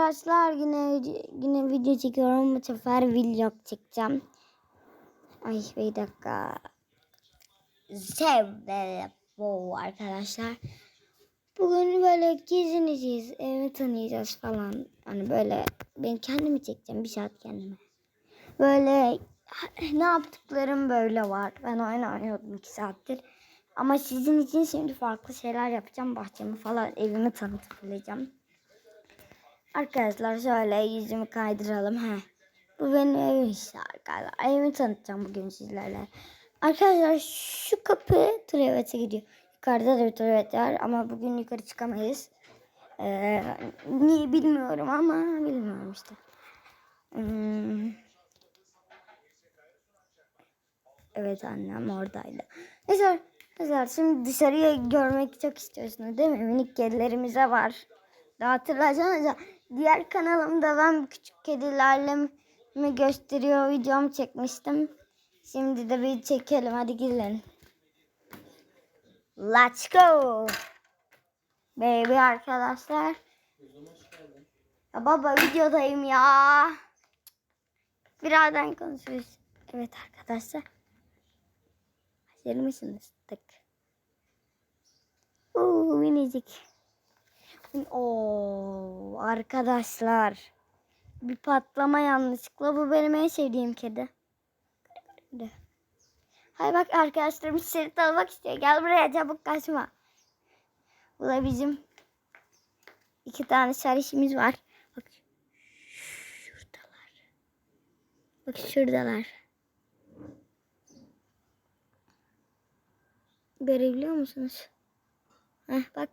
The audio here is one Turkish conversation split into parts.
arkadaşlar yine yine video çekiyorum. Bu sefer vlog çekeceğim. Ay bir dakika. Sevde bu arkadaşlar. Bugün böyle gezineceğiz, evi tanıyacağız falan. Hani böyle ben kendimi çekeceğim bir saat kendime. Böyle ne yaptıklarım böyle var. Ben oyun oynuyordum iki saattir. Ama sizin için şimdi farklı şeyler yapacağım. Bahçemi falan evimi tanıtacağım. Arkadaşlar şöyle yüzümü kaydıralım. He. Bu benim evim işte arkadaşlar. Evimi tanıtacağım bugün sizlerle. Arkadaşlar şu kapı tuvalete gidiyor. Yukarıda da bir tuvalet var ama bugün yukarı çıkamayız. Ee, niye bilmiyorum ama bilmiyorum işte. Hmm. Evet annem oradaydı. Neyse arkadaşlar şimdi dışarıya görmek çok istiyorsunuz değil mi? Minik kedilerimize var. Daha hatırlayacaksınız diğer kanalımda ben küçük kedilerle mi gösteriyor videomu çekmiştim. Şimdi de bir çekelim hadi gelin. Let's go. Baby arkadaşlar. Ya baba videodayım ya. Birazdan konuşuruz. Evet arkadaşlar. Hazır mısınız? Tık. Uuu minicik. Oo arkadaşlar. Bir patlama yanlışlıkla. Bu benim en sevdiğim kedi. Hay bak arkadaşlarım seni tanımak istiyor. Gel buraya çabuk kaçma. Bu da bizim iki tane sarışımız var. Bak şuradalar. Bak şuradalar. Görebiliyor musunuz? Heh bak.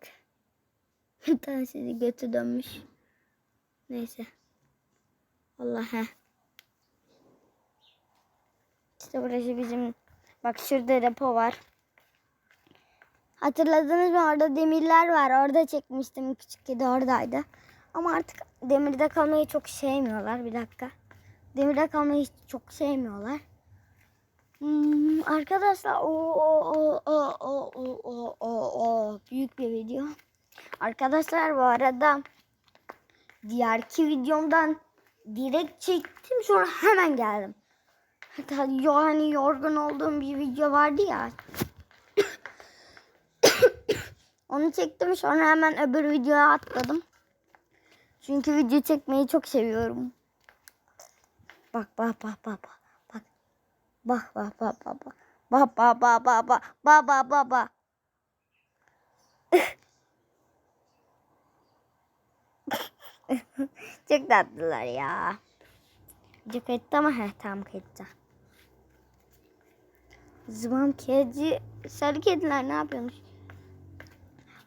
Bir tanesi de götü dönmüş. Neyse. Allah he. İşte burası bizim. Bak şurada depo var. Hatırladınız mı? Orada demirler var. Orada çekmiştim. Küçük kedi oradaydı. Ama artık demirde kalmayı çok sevmiyorlar. Bir dakika. Demirde kalmayı çok sevmiyorlar. Hmm, arkadaşlar o o o o o o o o büyük bir video. Arkadaşlar bu arada diğerki videomdan direkt çektim sonra hemen geldim. Hatta yo, hani yorgun olduğum bir video vardı ya. Onu çektim sonra hemen öbür videoya atladım. Çünkü video çekmeyi çok seviyorum. Bak bak bak bak bak. Bak bak bak bak bak bak. Bak bak bak bak bak bak bak bak bak. Çok tatlılar ya. Çok etti ama heh tam etti. Zıvam kedi, sarı kediler ne yapıyormuş?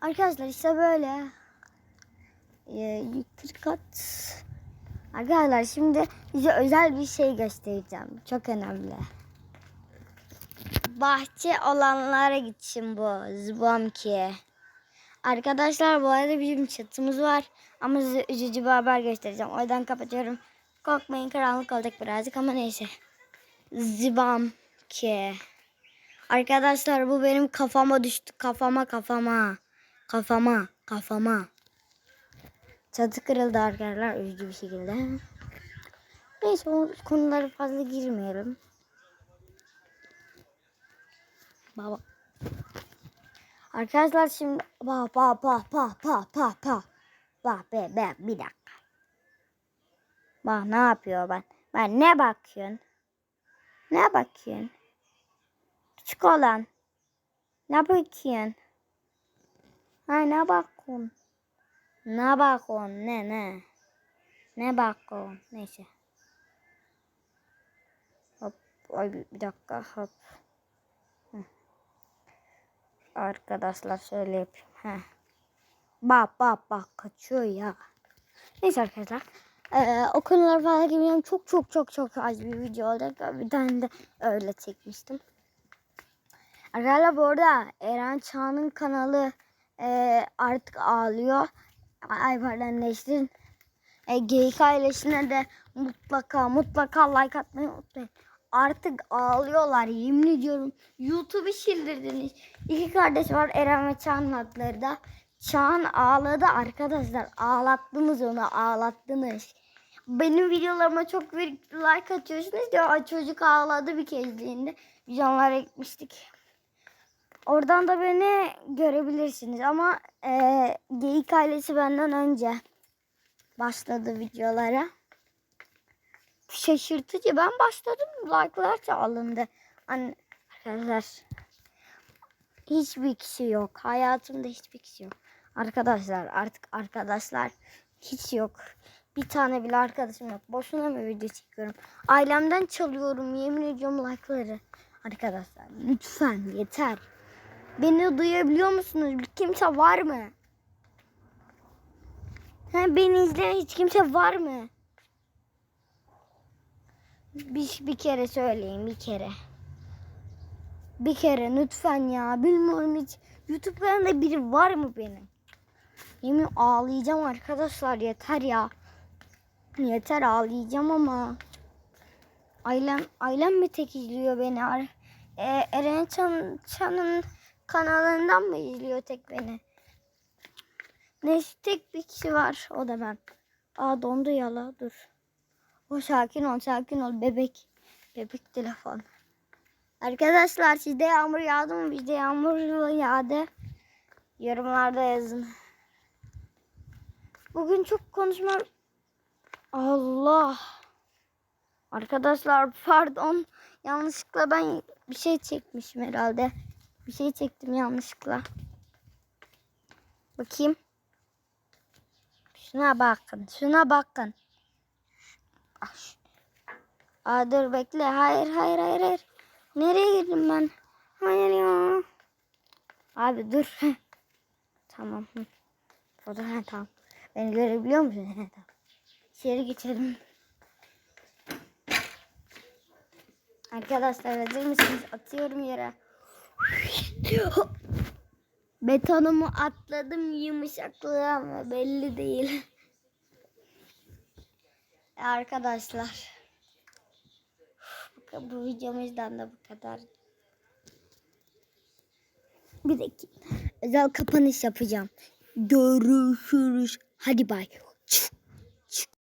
Arkadaşlar işte böyle. Ee, kat. Arkadaşlar şimdi size özel bir şey göstereceğim. Çok önemli. Bahçe olanlara gitsin bu. Zıvam ki. Arkadaşlar bu arada bizim çatımız var. Ama size üzücü bir haber göstereceğim. O yüzden kapatıyorum. Korkmayın karanlık olacak birazcık ama neyse. Zıbam ki. Arkadaşlar bu benim kafama düştü. Kafama kafama. Kafama kafama. Çatı kırıldı arkadaşlar üzücü bir şekilde. Neyse o konulara fazla girmeyelim. Baba. Arkadaşlar şimdi pa pa pa pa pa pa pa. Bak be be bir dakika. Bak ne yapıyor ben. Ben ne bakıyorsun? Ne bakıyorsun? Küçük olan. Ne bakıyorsun? Ha ne bakıyorsun? Ne bakıyorsun? Ne ne? Ne bakıyorsun? Neyse. Hop. Ay bir dakika hop. Arkadaşlar şöyle yapayım. Heh. Bak bak bak kaçıyor ya. Neyse arkadaşlar. Ee, o konular falan gibi çok çok çok çok az bir video oldu. Bir tane de öyle çekmiştim. Arkadaşlar bu arada Eren Çağ'ın kanalı e, artık ağlıyor. Ay pardon Neşrin. E, Geyik ailesine de mutlaka mutlaka like atmayı unutmayın. Artık ağlıyorlar yemin ediyorum. YouTube'u sildirdiniz. İki kardeş var Eren ve Çağ'ın adları da. Çağan ağladı arkadaşlar. Ağlattınız onu ağlattınız. Benim videolarıma çok büyük like atıyorsunuz "Ay, çocuk ağladı bir kezliğinde. Videolar ekmiştik. Oradan da beni görebilirsiniz ama e, Geyik ailesi benden önce başladı videolara. Şaşırtıcı ben başladım like'lar çalındı. Hani arkadaşlar hiçbir kişi yok. Hayatımda hiçbir kişi yok. Arkadaşlar artık arkadaşlar hiç yok. Bir tane bile arkadaşım yok. Boşuna mı video çekiyorum? Ailemden çalıyorum yemin ediyorum like'ları. Arkadaşlar lütfen yeter. Beni duyabiliyor musunuz? Kimse var mı? Ha, beni izleyen hiç kimse var mı? Bir, bir kere söyleyin bir kere. Bir kere lütfen ya. Bilmiyorum hiç. YouTube biri var mı benim? Yemin ağlayacağım arkadaşlar yeter ya. Yeter ağlayacağım ama. Ailem ailem mi tek izliyor beni? E, Eren Çan, Çan'ın kanalından mı izliyor tek beni? Neyse tek bir kişi var o da ben. Aa dondu yala dur. O sakin ol sakin ol bebek. Bebek telefon. Arkadaşlar sizde yağmur yağdı mı? Bizde yağmur yağdı. Yorumlarda yazın. Bugün çok konuşma... Allah. Arkadaşlar pardon. Yanlışlıkla ben bir şey çekmişim herhalde. Bir şey çektim yanlışlıkla. Bakayım. Şuna bakın. Şuna bakın. Ah, Aa, dur bekle. Hayır hayır hayır hayır. Nereye girdim ben? Hayır ya. Abi dur. tamam. O da tamam. Beni görebiliyor musun? Tamam. İçeri geçelim. Arkadaşlar hazır mısınız? Atıyorum yere. Betonumu atladım yumuşaklığı ama belli değil. Arkadaşlar. Bu- Bu videomuzdan da bu kadar. Bir dakika. Özel kapanış yapacağım. Görüşürüz. Hadi bay.